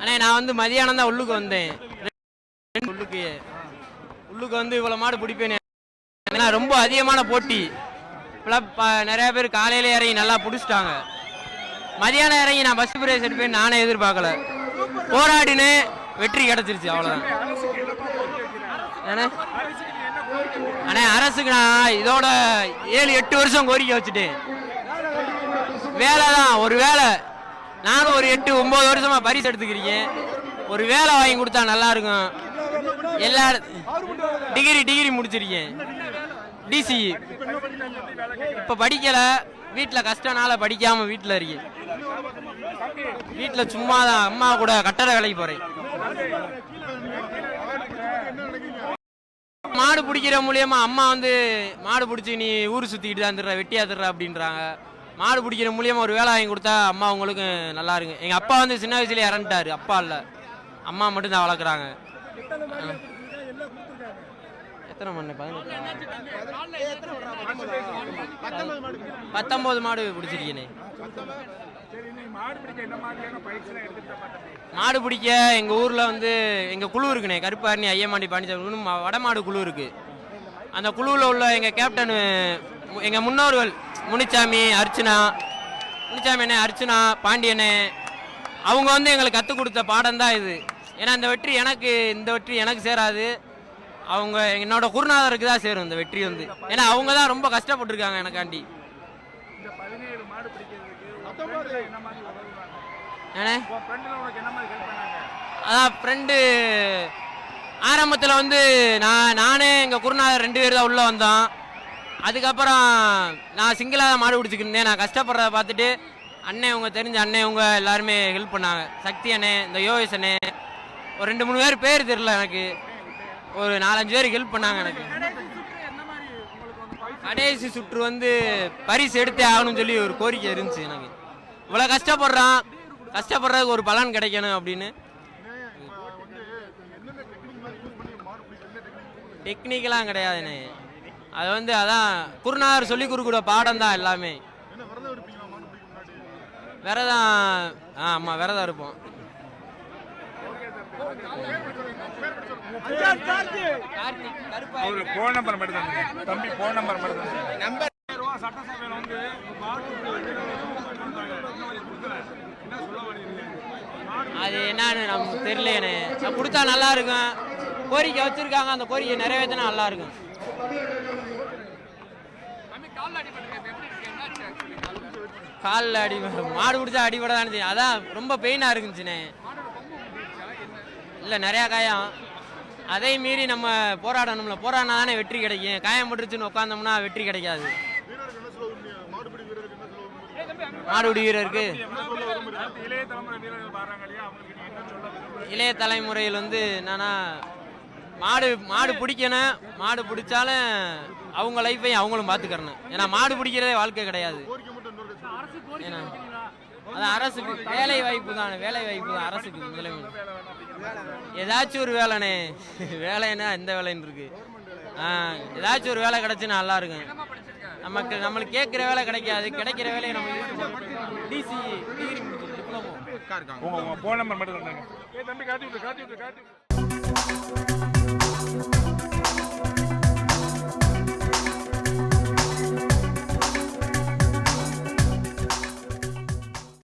அண்ணே நான் வந்து மதியானம் தான் உள்ளுக்கு வந்தேன். உள்ளுக்கு. உள்ளுக்கு வந்து இவ்வளோ மாடு பிடிப்பேன். ஏன்னா ரொம்ப அதிகமான போட்டி. இப்போலாம் நிறைய பேர் காலையில் இறங்கி நல்லா பிடிச்சிட்டாங்க. மதியானம் இறங்கி நான் பஸ் பிரைஸ் எடுப்பேன் நானே எதிர்பார்க்கல. போராடினு வெற்றி கிடச்சிருச்சு அவ்வளோதான் அண்ணே அரசுக்கு நான் இதோட ஏழு எட்டு வருஷம் கோரிக்கை வச்சுட்டேன். வேலை தான் ஒரு வேலை. நானும் ஒரு எட்டு ஒம்பது வருஷமா பரிசு எடுத்துக்கிறீங்க. ஒரு வேலை வாங்கி கொடுத்தா நல்லா இருக்கும் எல்லா டிகிரி டிகிரி முடிச்சிருக்கேன் டிசி இப்போ படிக்கல. வீட்டில் கஷ்டனால படிக்காம வீட்டில் இருக்கேன் வீட்டில் சும்மா தான் அம்மா கூட கட்டட வேலைக்கு போறேன். மாடு பிடிக்கிற மூலியமா அம்மா வந்து மாடு பிடிச்சி நீ ஊர் சுற்றிக்கிட்டு தான் திருற வெட்டியா திருற அப்படின்றாங்க. மாடு பிடிக்கிற மூலியமாக ஒரு வேலை வாங்கி கொடுத்தா அம்மா உங்களுக்கு நல்லா இருக்கு எங்கள் அப்பா வந்து சின்ன வயசுல இறந்துட்டாரு. அப்பா இல்லை. அம்மா மட்டும் தான் வளர்க்குறாங்க. எத்தனை மணி பதினெட்டு. பத்தொம்போது மாடு பிடிச்சிருக்கேனே. மாடு பிடிக்க எங்கள் ஊரில் வந்து எங்கள் குழு இருக்குண்ணே கருப்பாரணி ஐயமாண்டி பாண்டிச்சாமி வடமாடு குழு இருக்குது அந்த குழுவில் உள்ள எங்கள் கேப்டன் மு- முன்னோர்கள் முனிச்சாமி அர்ச்சனா. முனிச்சாமி அண்ணே அர்ச்சனா பாண்டியண்ணே அவங்க வந்து எங்களுக்கு கற்றுக் கொடுத்த பாடம் தான் இது. ஏன்னா இந்த வெற்றி எனக்கு இந்த வெற்றி எனக்கு சேராது. அவங்க என்னோட குருநாதருக்கு தான் சேரும் இந்த வெற்றி வந்து. ஏன்னா அவங்க தான் ரொம்ப கஷ்டப்பட்டிருக்காங்க எனக்காண்டி. அதான் ஃப்ரெண்டு ஆரம்பத்தில் வந்து நான் நானே எங்கள் குருநாதர் ரெண்டு பேர் தான் உள்ளே வந்தோம். அதுக்கப்புறம் நான் சிங்கிளாக மாடு பிடிச்சிக்கிருந்தேன் நான் கஷ்டப்படுறத பார்த்துட்டு அண்ணன் உங்க தெரிஞ்ச அண்ணன் உங்க எல்லாருமே ஹெல்ப் பண்ணாங்க. சக்தி அண்ணே இந்த யோகேஷ் அண்ணே ஒரு ரெண்டு மூணு பேர் பேர் தெரியல எனக்கு. ஒரு நாலஞ்சு பேர் ஹெல்ப் பண்ணாங்க எனக்கு. கடைசி சுற்று வந்து பரிசு எடுத்தே ஆகணும்னு சொல்லி ஒரு கோரிக்கை இருந்துச்சு எனக்கு. இவ்வளோ கஷ்டப்படுறான். கஷ்டப்படுறதுக்கு ஒரு பலன் கிடைக்கணும் அப்படின்னு. டெக்னிக்கெலாம் கிடையாதுண்ணே அது வந்து அதான் குருநாதர் சொல்லி கொடுக்குற பாடம் தான் எல்லாமே விரதம் ஆ ஆமாம் விரதம் இருப்போம். அவரு போன் நம்பர் மட்டும் தான் தம்பி போன் நம்பர் மட்டும் தான் நம்பர். சட்டசபையில் வந்து என்ன சொல்ல வரீங்க அது என்னன்னு நமக்கு அது கொடுத்தா நல்லா இருக்கும். கோரிக்கை வச்சிருக்காங்க. அந்த கோரிக்கை நிறைவேற்றினா நல்லா இருக்கும். காலில் அடி மாடு பிடிச்சா அடிபட தான் அதான் ரொம்ப பெயினாக இருக்குச்சுண்ணே இல்லை நிறையா காயம். அதே மீறி நம்ம போராடணும்ல. போராடினா தானே வெற்றி கிடைக்கும். காயம் போட்டுருச்சுன்னு உட்காந்தோம்னா வெற்றி கிடைக்காது. மாடுபிடி வீரருக்கு. இளைய இளைய தலைமுறையில் வந்து என்னன்னா மாடு மாடு பிடிக்கணும். மாடு பிடிச்சாலும் அவங்க லைஃப்பையும் அவங்களும் பார்த்துக்கறணும் ஏன்னா மாடு பிடிக்கிறதே வாழ்க்கை கிடையாது. ஏன்னா அது அரசுக்கு வேலை வாய்ப்பு தான். வேலை வாய்ப்பு தான் அரசுக்கு முதலில் ஏதாச்சும் ஒரு வேலைண்ணே. வேலைன்னா எந்த வேலைன்னு இருக்கு. ஆ ஏதாச்சும் ஒரு வேலை கிடைச்சுன்னா நல்லா இருக்கும். நமக்கு நம்மளுக்கு கேட்குற வேலை கிடைக்காது. கிடைக்கிற வேலையை நம்ம டிசி டிகிரி டிப்ளமோ. உங்க உங்க போன் நம்பர் மட்டும் ஏ தம்பி காட்டி விட்டு காட்டி விட்டு காட்டி.